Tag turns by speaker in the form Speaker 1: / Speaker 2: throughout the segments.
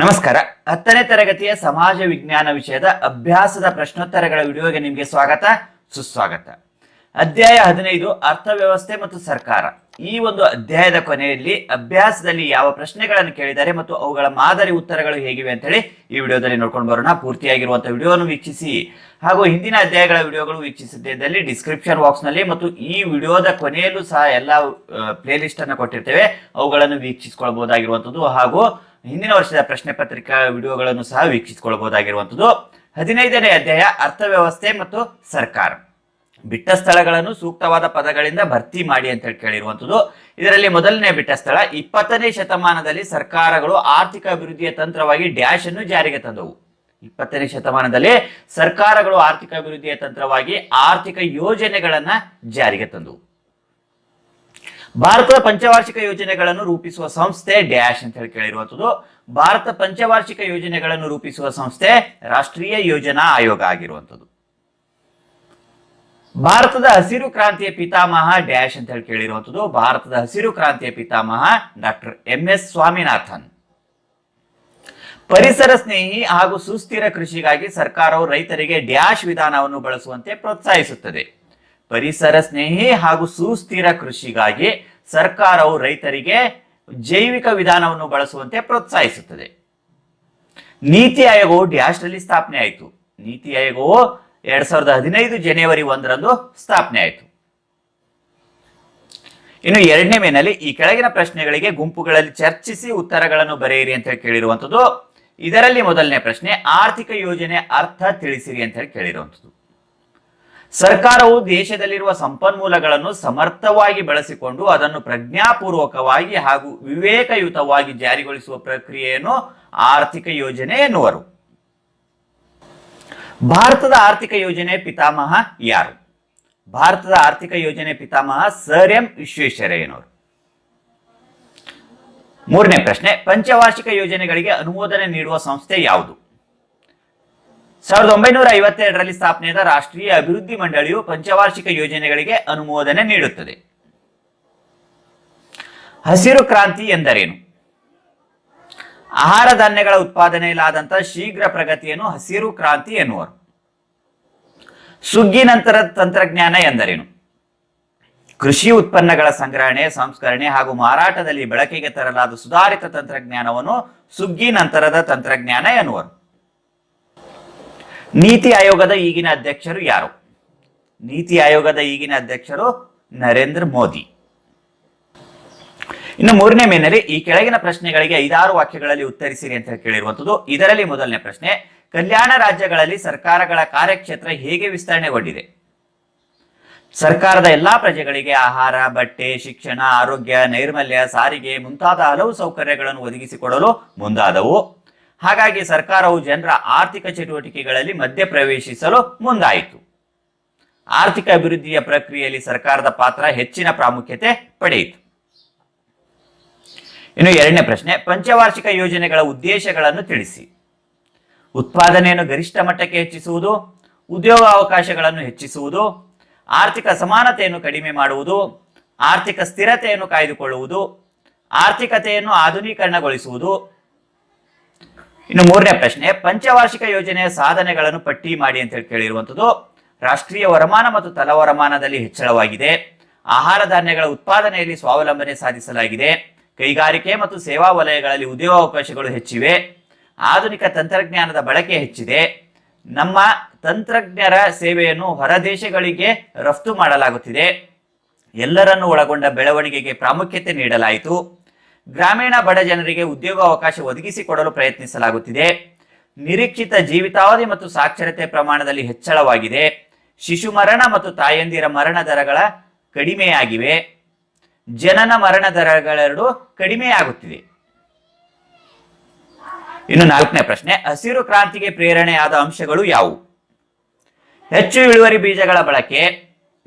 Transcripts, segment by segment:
Speaker 1: ನಮಸ್ಕಾರ. ಹತ್ತನೇ ತರಗತಿಯ ಸಮಾಜ ವಿಜ್ಞಾನ ವಿಷಯದ ಅಭ್ಯಾಸದ ಪ್ರಶ್ನೋತ್ತರಗಳ ವಿಡಿಯೋಗೆ ನಿಮಗೆ ಸ್ವಾಗತ, ಸುಸ್ವಾಗತ. ಅಧ್ಯಾಯ ಹದಿನೈದು, ಅರ್ಥವ್ಯವಸ್ಥೆ ಮತ್ತು ಸರ್ಕಾರ. ಈ ಒಂದು ಅಧ್ಯಾಯದ ಕೊನೆಯಲ್ಲಿ ಅಭ್ಯಾಸದಲ್ಲಿ ಯಾವ ಪ್ರಶ್ನೆಗಳನ್ನು ಕೇಳಿದ್ದಾರೆ ಮತ್ತು ಅವುಗಳ ಮಾದರಿ ಉತ್ತರಗಳು ಹೇಗಿವೆ ಅಂತ ಹೇಳಿ ಈ ವಿಡಿಯೋದಲ್ಲಿ ನೋಡ್ಕೊಂಡು ಬರೋಣ. ಪೂರ್ತಿಯಾಗಿರುವಂತಹ ವಿಡಿಯೋವನ್ನು ವೀಕ್ಷಿಸಿ. ಹಾಗೂ ಹಿಂದಿನ ಅಧ್ಯಾಯಗಳ ವಿಡಿಯೋಗಳು ವೀಕ್ಷಿಸಿದ್ದಲ್ಲಿ ಡಿಸ್ಕ್ರಿಪ್ಷನ್ ಬಾಕ್ಸ್ನಲ್ಲಿ ಮತ್ತು ಈ ವಿಡಿಯೋದ ಕೊನೆಯಲ್ಲೂ ಸಹ ಎಲ್ಲ ಪ್ಲೇ ಲಿಸ್ಟ್ ಅನ್ನು ಕೊಟ್ಟಿರ್ತೇವೆ. ಅವುಗಳನ್ನು ವೀಕ್ಷಿಸಿಕೊಳ್ಳಬಹುದಾಗಿರುವಂಥದ್ದು ಹಾಗೂ ಹಿಂದಿನ ವರ್ಷದ ಪ್ರಶ್ನೆ ಪತ್ರಿಕಾ ವಿಡಿಯೋಗಳನ್ನು ಸಹ ವೀಕ್ಷಿಸಿಕೊಳ್ಳಬಹುದಾಗಿರುವಂಥದ್ದು. ಹದಿನೈದನೇ ಅಧ್ಯಾಯ, ಅರ್ಥವ್ಯವಸ್ಥೆ ಮತ್ತು ಸರ್ಕಾರ. ಬಿಟ್ಟ ಸ್ಥಳಗಳನ್ನು ಸೂಕ್ತವಾದ ಪದಗಳಿಂದ ಭರ್ತಿ ಮಾಡಿ ಅಂತ ಹೇಳಿ ಕೇಳಿರುವಂಥದ್ದು. ಇದರಲ್ಲಿ ಮೊದಲನೇ ಬಿಟ್ಟ ಸ್ಥಳ, ಇಪ್ಪತ್ತನೇ ಶತಮಾನದಲ್ಲಿ ಸರ್ಕಾರಗಳು ಆರ್ಥಿಕ ಅಭಿವೃದ್ಧಿಯ ತಂತ್ರವಾಗಿ ಡ್ಯಾಶ್ ಅನ್ನು ಜಾರಿಗೆ ತಂದವು. ಇಪ್ಪತ್ತನೇ ಶತಮಾನದಲ್ಲಿ ಸರ್ಕಾರಗಳು ಆರ್ಥಿಕ ಅಭಿವೃದ್ಧಿಯ ತಂತ್ರವಾಗಿ ಆರ್ಥಿಕ ಯೋಜನೆಗಳನ್ನ ಜಾರಿಗೆ ತಂದವು. ಭಾರತದ ಪಂಚವಾರ್ಷಿಕ ಯೋಜನೆಗಳನ್ನು ರೂಪಿಸುವ ಸಂಸ್ಥೆ ಡ್ಯಾಶ್ ಅಂತ ಹೇಳಿ ಕೇಳಿರುವಂಥದ್ದು. ಭಾರತ ಪಂಚವಾರ್ಷಿಕ ಯೋಜನೆಗಳನ್ನು ರೂಪಿಸುವ ಸಂಸ್ಥೆ ರಾಷ್ಟ್ರೀಯ ಯೋಜನಾ ಆಯೋಗ ಆಗಿರುವಂಥದ್ದು. ಭಾರತದ ಹಸಿರು ಕ್ರಾಂತಿಯ ಪಿತಾಮಹ ಡ್ಯಾಶ್ ಅಂತ ಹೇಳಿ ಕೇಳಿರುವಂಥದ್ದು. ಭಾರತದ ಹಸಿರು ಕ್ರಾಂತಿಯ ಪಿತಾಮಹ ಡಾಕ್ಟರ್ ಎಂ ಎಸ್ ಸ್ವಾಮಿನಾಥನ್. ಪರಿಸರ ಸ್ನೇಹಿ ಹಾಗೂ ಸುಸ್ಥಿರ ಕೃಷಿಗಾಗಿ ಸರ್ಕಾರವು ರೈತರಿಗೆ ಡ್ಯಾಶ್ ವಿಧಾನವನ್ನು ಬಳಸುವಂತೆ ಪ್ರೋತ್ಸಾಹಿಸುತ್ತದೆ. ಪರಿಸರ ಸ್ನೇಹಿ ಹಾಗೂ ಸುಸ್ಥಿರ ಕೃಷಿಗಾಗಿ ಸರ್ಕಾರವು ರೈತರಿಗೆ ಜೈವಿಕ ವಿಧಾನವನ್ನು ಬಳಸುವಂತೆ ಪ್ರೋತ್ಸಾಹಿಸುತ್ತದೆ. ನೀತಿ ಆಯೋಗವು ಡ್ಯಾಶ್ನಲ್ಲಿ ಸ್ಥಾಪನೆ ಆಯಿತು. ನೀತಿ ಆಯೋಗವು ಎರಡ್ ಸಾವಿರದ ಹದಿನೈದು ಜನವರಿ ಒಂದರಂದು ಸ್ಥಾಪನೆ ಆಯಿತು. ಇನ್ನು ಎರಡನೇ ಮೇನಲ್ಲಿ ಈ ಕೆಳಗಿನ ಪ್ರಶ್ನೆಗಳಿಗೆ ಗುಂಪುಗಳಲ್ಲಿ ಚರ್ಚಿಸಿ ಉತ್ತರಗಳನ್ನು ಬರೆಯಿರಿ ಅಂತ ಹೇಳಿ ಕೇಳಿರುವಂಥದ್ದು ಇದರಲ್ಲಿ ಮೊದಲನೇ ಪ್ರಶ್ನೆ, ಆರ್ಥಿಕ ಯೋಜನೆ ಅರ್ಥ ತಿಳಿಸಿರಿ ಅಂತ ಹೇಳಿ ಕೇಳಿರುವಂಥದ್ದು ಸರ್ಕಾರವು ದೇಶದಲ್ಲಿರುವ ಸಂಪನ್ಮೂಲಗಳನ್ನು ಸಮರ್ಥವಾಗಿ ಬಳಸಿಕೊಂಡು ಅದನ್ನು ಪ್ರಜ್ಞಾಪೂರ್ವಕವಾಗಿ ಹಾಗೂ ವಿವೇಕಯುತವಾಗಿ ಜಾರಿಗೊಳಿಸುವ ಪ್ರಕ್ರಿಯೆಯನ್ನು ಆರ್ಥಿಕ ಯೋಜನೆ ಎನ್ನುವರು. ಭಾರತದ ಆರ್ಥಿಕ ಯೋಜನೆ ಪಿತಾಮಹ ಯಾರು? ಭಾರತದ ಆರ್ಥಿಕ ಯೋಜನೆ ಪಿತಾಮಹ ಸರ್ ಎಂ ವಿಶ್ವೇಶ್ವರಯ್ಯನವರು ಮೂರನೇ ಪ್ರಶ್ನೆ, ಪಂಚವಾರ್ಷಿಕ ಯೋಜನೆಗಳಿಗೆ ಅನುಮೋದನೆ ನೀಡುವ ಸಂಸ್ಥೆ ಯಾವುದು? ಸಾವಿರದ ಒಂಬೈನೂರ ಐವತ್ತೆರಡರಲ್ಲಿ ಸ್ಥಾಪನೆಯಾದ ರಾಷ್ಟ್ರೀಯ ಅಭಿವೃದ್ಧಿ ಮಂಡಳಿಯು ಪಂಚವಾರ್ಷಿಕ ಯೋಜನೆಗಳಿಗೆ ಅನುಮೋದನೆ ನೀಡುತ್ತದೆ. ಹಸಿರು ಕ್ರಾಂತಿ ಎಂದರೇನು? ಆಹಾರ ಧಾನ್ಯಗಳ ಉತ್ಪಾದನೆಯಲ್ಲಾದಂತಹ ಶೀಘ್ರ ಪ್ರಗತಿಯನ್ನು ಹಸಿರು ಕ್ರಾಂತಿ ಎನ್ನುವರು. ಸುಗ್ಗಿ ನಂತರದ ತಂತ್ರಜ್ಞಾನ ಎಂದರೇನು? ಕೃಷಿ ಉತ್ಪನ್ನಗಳ ಸಂಗ್ರಹಣೆ, ಸಂಸ್ಕರಣೆ ಹಾಗೂ ಮಾರಾಟದಲ್ಲಿ ಬಳಕೆಗೆ ತರಲಾದ ಸುಧಾರಿತ ತಂತ್ರಜ್ಞಾನವನ್ನು ಸುಗ್ಗಿ ನಂತರದ ತಂತ್ರಜ್ಞಾನ ಎನ್ನುವರು. ನೀತಿ ಆಯೋಗದ ಈಗಿನ ಅಧ್ಯಕ್ಷರು ಯಾರು? ನೀತಿ ಆಯೋಗದ ಈಗಿನ ಅಧ್ಯಕ್ಷರು ನರೇಂದ್ರ ಮೋದಿ. ಇನ್ನು ಮೂರನೇ ಮೇನಲ್ಲಿ ಈ ಕೆಳಗಿನ ಪ್ರಶ್ನೆಗಳಿಗೆ ಐದಾರು ವಾಕ್ಯಗಳಲ್ಲಿ ಉತ್ತರಿಸಿರಿ ಅಂತ ಕೇಳಿರುವಂತದ್ದು ಇದರಲ್ಲಿ ಮೊದಲನೇ ಪ್ರಶ್ನೆ, ಕಲ್ಯಾಣ ರಾಜ್ಯಗಳಲ್ಲಿ ಸರ್ಕಾರಗಳ ಕಾರ್ಯಕ್ಷೇತ್ರ ಹೇಗೆ ವಿಸ್ತರಣೆಗೊಂಡಿದೆ? ಸರ್ಕಾರದ ಎಲ್ಲಾ ಪ್ರಜೆಗಳಿಗೆ ಆಹಾರ, ಬಟ್ಟೆ, ಶಿಕ್ಷಣ, ಆರೋಗ್ಯ, ನೈರ್ಮಲ್ಯ, ಸಾರಿಗೆ ಮುಂತಾದ ಹಲವು ಸೌಕರ್ಯಗಳನ್ನು ಒದಗಿಸಿಕೊಡಲು ಮುಂದಾದವು. ಹಾಗಾಗಿ ಸರ್ಕಾರವು ಜನರ ಆರ್ಥಿಕ ಚಟುವಟಿಕೆಗಳಲ್ಲಿ ಮಧ್ಯ ಪ್ರವೇಶಿಸಲು ಮುಂದಾಯಿತು. ಆರ್ಥಿಕ ಅಭಿವೃದ್ಧಿಯ ಪ್ರಕ್ರಿಯೆಯಲ್ಲಿ ಸರ್ಕಾರದ ಪಾತ್ರ ಹೆಚ್ಚಿನ ಪ್ರಾಮುಖ್ಯತೆ ಪಡೆಯಿತು. ಇನ್ನು ಎರಡನೇ ಪ್ರಶ್ನೆ, ಪಂಚವಾರ್ಷಿಕ ಯೋಜನೆಗಳ ಉದ್ದೇಶಗಳನ್ನು ತಿಳಿಸಿ. ಉತ್ಪಾದನೆಯನ್ನು ಗರಿಷ್ಠ ಮಟ್ಟಕ್ಕೆ ಹೆಚ್ಚಿಸುವುದು, ಉದ್ಯೋಗ ಅವಕಾಶಗಳನ್ನು ಹೆಚ್ಚಿಸುವುದು, ಆರ್ಥಿಕ ಸಮಾನತೆಯನ್ನು ಕಡಿಮೆ ಮಾಡುವುದು, ಆರ್ಥಿಕ ಸ್ಥಿರತೆಯನ್ನು ಕಾಯ್ದುಕೊಳ್ಳುವುದು, ಆರ್ಥಿಕತೆಯನ್ನು ಆಧುನೀಕರಣಗೊಳಿಸುವುದು ಇನ್ನು ಮೂರನೇ ಪ್ರಶ್ನೆ, ಪಂಚವಾರ್ಷಿಕ ಯೋಜನೆಯ ಸಾಧನೆಗಳನ್ನು ಪಟ್ಟಿ ಮಾಡಿ ಅಂತ ಹೇಳಿ ಕೇಳಿರುವಂಥದ್ದು ರಾಷ್ಟ್ರೀಯ ವರಮಾನ ಮತ್ತು ತಲವರಮಾನದಲ್ಲಿ ಹೆಚ್ಚಳವಾಗಿದೆ. ಆಹಾರ ಧಾನ್ಯಗಳ ಉತ್ಪಾದನೆಯಲ್ಲಿ ಸ್ವಾವಲಂಬನೆ ಸಾಧಿಸಲಾಗಿದೆ. ಕೈಗಾರಿಕೆ ಮತ್ತು ಸೇವಾ ವಲಯಗಳಲ್ಲಿ ಉದ್ಯೋಗಾವಕಾಶಗಳು ಹೆಚ್ಚಿವೆ. ಆಧುನಿಕ ತಂತ್ರಜ್ಞಾನದ ಬಳಕೆ ಹೆಚ್ಚಿದೆ. ನಮ್ಮ ತಂತ್ರಜ್ಞರ ಸೇವೆಯನ್ನು ಹೊರ ದೇಶಗಳಿಗೆ ರಫ್ತು ಮಾಡಲಾಗುತ್ತಿದೆ. ಎಲ್ಲರನ್ನು ಒಳಗೊಂಡ ಬೆಳವಣಿಗೆಗೆ ಪ್ರಾಮುಖ್ಯತೆ ನೀಡಲಾಯಿತು. ಗ್ರಾಮೀಣ ಬಡ ಜನರಿಗೆ ಉದ್ಯೋಗಾವಕಾಶ ಒದಗಿಸಿಕೊಡಲು ಪ್ರಯತ್ನಿಸಲಾಗುತ್ತಿದೆ. ನಿರೀಕ್ಷಿತ ಜೀವಿತಾವಧಿ ಮತ್ತು ಸಾಕ್ಷರತೆ ಪ್ರಮಾಣದಲ್ಲಿ ಹೆಚ್ಚಳವಾಗಿದೆ. ಶಿಶು ಮರಣ ಮತ್ತು ತಾಯಂದಿರ ಮರಣ ದರಗಳ ಕಡಿಮೆಯಾಗಿವೆ. ಜನನ ಮರಣ ದರಗಳೆರಡು ಕಡಿಮೆಯಾಗುತ್ತಿದೆ ಇನ್ನು ನಾಲ್ಕನೇ ಪ್ರಶ್ನೆ, ಹಸಿರು ಕ್ರಾಂತಿಗೆ ಪ್ರೇರಣೆಯಾದ ಅಂಶಗಳು ಯಾವುವು? ಹೆಚ್ಚು ಇಳುವರಿ ಬೀಜಗಳ ಬಳಕೆ.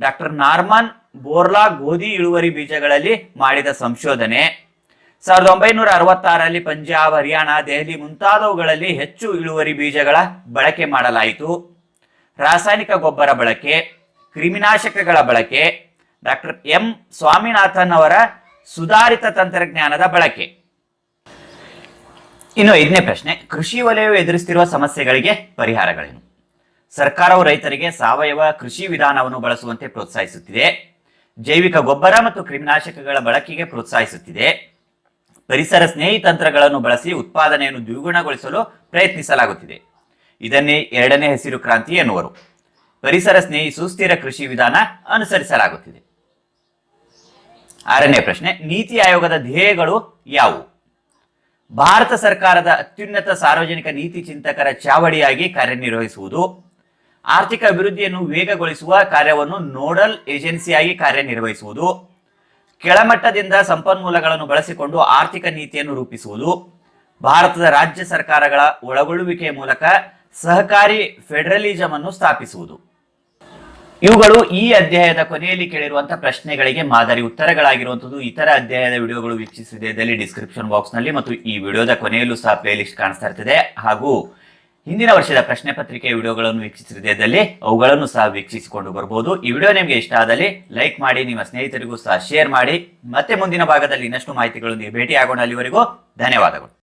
Speaker 1: ಡಾಕ್ಟರ್ ನಾರ್ಮನ್ ಬೋರ್ಲಾ ಗೋಧಿ ಇಳುವರಿ ಬೀಜಗಳಲ್ಲಿ ಮಾಡಿದ ಸಂಶೋಧನೆ. ಸಾವಿರದ ಒಂಬೈನೂರ ಅರವತ್ತಾರರಲ್ಲಿ ಪಂಜಾಬ್, ಹರಿಯಾಣ, ದೆಹಲಿ ಮುಂತಾದವುಗಳಲ್ಲಿ ಹೆಚ್ಚು ಇಳುವರಿ ಬೀಜಗಳ ಬಳಕೆ ಮಾಡಲಾಯಿತು. ರಾಸಾಯನಿಕ ಗೊಬ್ಬರ ಬಳಕೆ, ಕ್ರಿಮಿನಾಶಕಗಳ ಬಳಕೆ, ಡಾಕ್ಟರ್ ಎಂ ಸ್ವಾಮಿನಾಥನ್ ಅವರ ಸುಧಾರಿತ ತಂತ್ರಜ್ಞಾನದ ಬಳಕೆ. ಇನ್ನು ಐದನೇ ಪ್ರಶ್ನೆ, ಕೃಷಿ ವಲಯವು ಎದುರಿಸುತ್ತಿರುವ ಸಮಸ್ಯೆಗಳಿಗೆ ಪರಿಹಾರಗಳೇನು? ಸರ್ಕಾರವು ರೈತರಿಗೆ ಸಾವಯವ ಕೃಷಿ ವಿಧಾನವನ್ನು ಬಳಸುವಂತೆ ಪ್ರೋತ್ಸಾಹಿಸುತ್ತಿದೆ. ಜೈವಿಕ ಗೊಬ್ಬರ ಮತ್ತು ಕ್ರಿಮಿನಾಶಕಗಳ ಬಳಕೆಗೆ ಪ್ರೋತ್ಸಾಹಿಸುತ್ತಿದೆ. ಪರಿಸರ ಸ್ನೇಹಿ ತಂತ್ರಗಳನ್ನು ಬಳಸಿ ಉತ್ಪಾದನೆಯನ್ನು ದ್ವಿಗುಣಗೊಳಿಸಲು ಪ್ರಯತ್ನಿಸಲಾಗುತ್ತಿದೆ. ಇದನ್ನೇ ಎರಡನೇ ಹಸಿರು ಕ್ರಾಂತಿ ಎನ್ನುವರು. ಪರಿಸರ ಸ್ನೇಹಿ ಸುಸ್ಥಿರ ಕೃಷಿ ವಿಧಾನ ಅನುಸರಿಸಲಾಗುತ್ತಿದೆ. ಆರನೇ ಪ್ರಶ್ನೆ, ನೀತಿ ಆಯೋಗದ ಧ್ಯೇಯಗಳು ಯಾವುವು? ಭಾರತ ಸರ್ಕಾರದ ಅತ್ಯುನ್ನತ ಸಾರ್ವಜನಿಕ ನೀತಿ ಚಿಂತಕರ ಚಾವಡಿಯಾಗಿ ಕಾರ್ಯನಿರ್ವಹಿಸುವುದು, ಆರ್ಥಿಕ ಅಭಿವೃದ್ಧಿಯನ್ನು ವೇಗಗೊಳಿಸುವ ಕಾರ್ಯವನ್ನು ನೋಡಲ್ ಏಜೆನ್ಸಿಯಾಗಿ ಕಾರ್ಯನಿರ್ವಹಿಸುವುದು ಕೆಳಮಟ್ಟದಿಂದ ಸಂಪನ್ಮೂಲಗಳನ್ನು ಬಳಸಿಕೊಂಡು ಆರ್ಥಿಕ ನೀತಿಯನ್ನು ರೂಪಿಸುವುದು, ಭಾರತದ ರಾಜ್ಯ ಸರ್ಕಾರಗಳ ಒಳಗೊಳ್ಳುವಿಕೆಯ ಮೂಲಕ ಸಹಕಾರಿ ಫೆಡರಲಿಸಂ ಅನ್ನು ಸ್ಥಾಪಿಸುವುದು. ಇವುಗಳು ಈ ಅಧ್ಯಾಯದ ಕೊನೆಯಲ್ಲಿ ಕೇಳಿರುವಂತಹ ಪ್ರಶ್ನೆಗಳಿಗೆ ಮಾದರಿ ಉತ್ತರಗಳಾಗಿರುವಂತದ್ದು ಇತರ ಅಧ್ಯಾಯದ ವಿಡಿಯೋಗಳು ವೀಕ್ಷಿಸಿದಲ್ಲಿ ಡಿಸ್ಕ್ರಿಪ್ಷನ್ ಬಾಕ್ಸ್ನಲ್ಲಿ ಮತ್ತು ಈ ವಿಡಿಯೋದ ಕೊನೆಯಲ್ಲೂ ಸಹ ಪ್ಲೇಲಿಸ್ಟ್ ಕಾಣಿಸ್ತಾ ಇರ್ತದೆ. ಹಾಗೂ ಹಿಂದಿನ ವರ್ಷದ ಪ್ರಶ್ನೆ ಪತ್ರಿಕೆ ವಿಡಿಯೋಗಳನ್ನು ವೀಕ್ಷಿಸಿದಲ್ಲಿ ಅವುಗಳನ್ನು ಸಹ ವೀಕ್ಷಿಸಿಕೊಂಡು ಬರಬಹುದು ಈ ವಿಡಿಯೋ ನಿಮಗೆ ಇಷ್ಟ ಆದಲ್ಲಿ ಲೈಕ್ ಮಾಡಿ, ನಿಮ್ಮ ಸ್ನೇಹಿತರಿಗೂ ಸಹ ಶೇರ್ ಮಾಡಿ. ಮತ್ತೆ ಮುಂದಿನ ಭಾಗದಲ್ಲಿ ಇನ್ನಷ್ಟು ಮಾಹಿತಿಗಳೊಂದಿಗೆ ಭೇಟಿಯಾಗೋಣ ಅಲ್ಲಿವರೆಗೂ. ಧನ್ಯವಾದಗಳು.